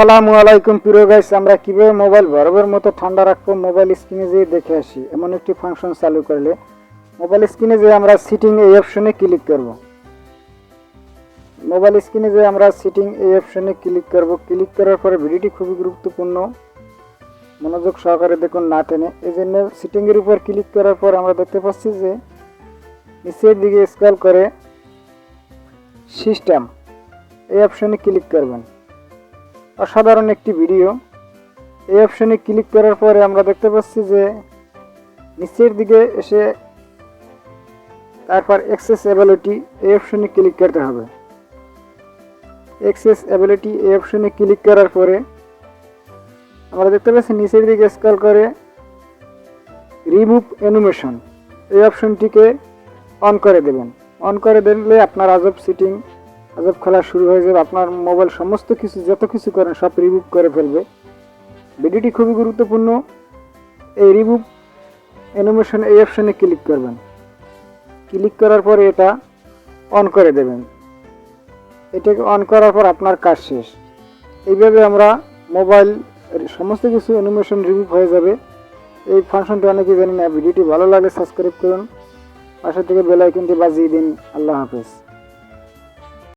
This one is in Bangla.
আসসালামু আলাইকুম প্রিয় গাইস আমরা কীভাবে মোবাইল বরফের মতো ঠান্ডা রাখব? মোবাইল স্ক্রিনে যেয়ে দেখে আসি। এমন একটি ফাংশন চালু করলে মোবাইল স্ক্রিনে যেয়ে আমরা সিটিং এই অপশনে ক্লিক করব। মোবাইল স্ক্রিনে যেয়ে আমরা সিটিং এই অপশনে ক্লিক করব। ক্লিক করার পরে ভিডিওটি খুবই গুরুত্বপূর্ণ। মনোযোগ সহকারে দেখুন না টেনে। এই জন্য সিটিংয়ের উপর ক্লিক করার পর আমরা দেখতে পাচ্ছি যে নিচের দিকে স্ক্রল করে সিস্টেম এই অপশনে ক্লিক করবেন। অসাধারণ একটি ভিডিও। এই অপশনে ক্লিক করার পরে আমরা দেখতে পাচ্ছি যে নিচের দিকে এসে তারপর এক্সেস অ্যাবিলিটি এই অপশনে ক্লিক করতে হবে। এক্সেস অ্যাবিলিটি এই অপশনে ক্লিক করার পরে আমরা দেখতে পাচ্ছি নিচের দিকে স্ক্রল করে রিমুভ অ্যানিমেশন এই অপশনটিকে অন করে দেবেন। অন করে দিলে আপনার আজব সিটিং আজব খেলা শুরু হয়ে যাবে। আপনার মোবাইল সমস্ত কিছু, যত কিছু করেন, সব রিমুভ করে ফেলবে। ভিডিওটি খুবই গুরুত্বপূর্ণ। এই রিমুভ অ্যানিমেশন এই অপশানে ক্লিক করবেন। ক্লিক করার পরে এটা অন করে দেবেন। এটাকে অন করার পর আপনার কাজ শেষ। এইভাবে আমরা মোবাইল সমস্ত কিছু অ্যানিমেশন রিমুভ হয়ে যাবে। এই ফাংশনটি অনেকেই জানি না ভিডিওটি ভালো লাগলে সাবস্ক্রাইব করুন। পাশে থেকে বেল বাজিয়ে দিন। আল্লাহ হাফেজ।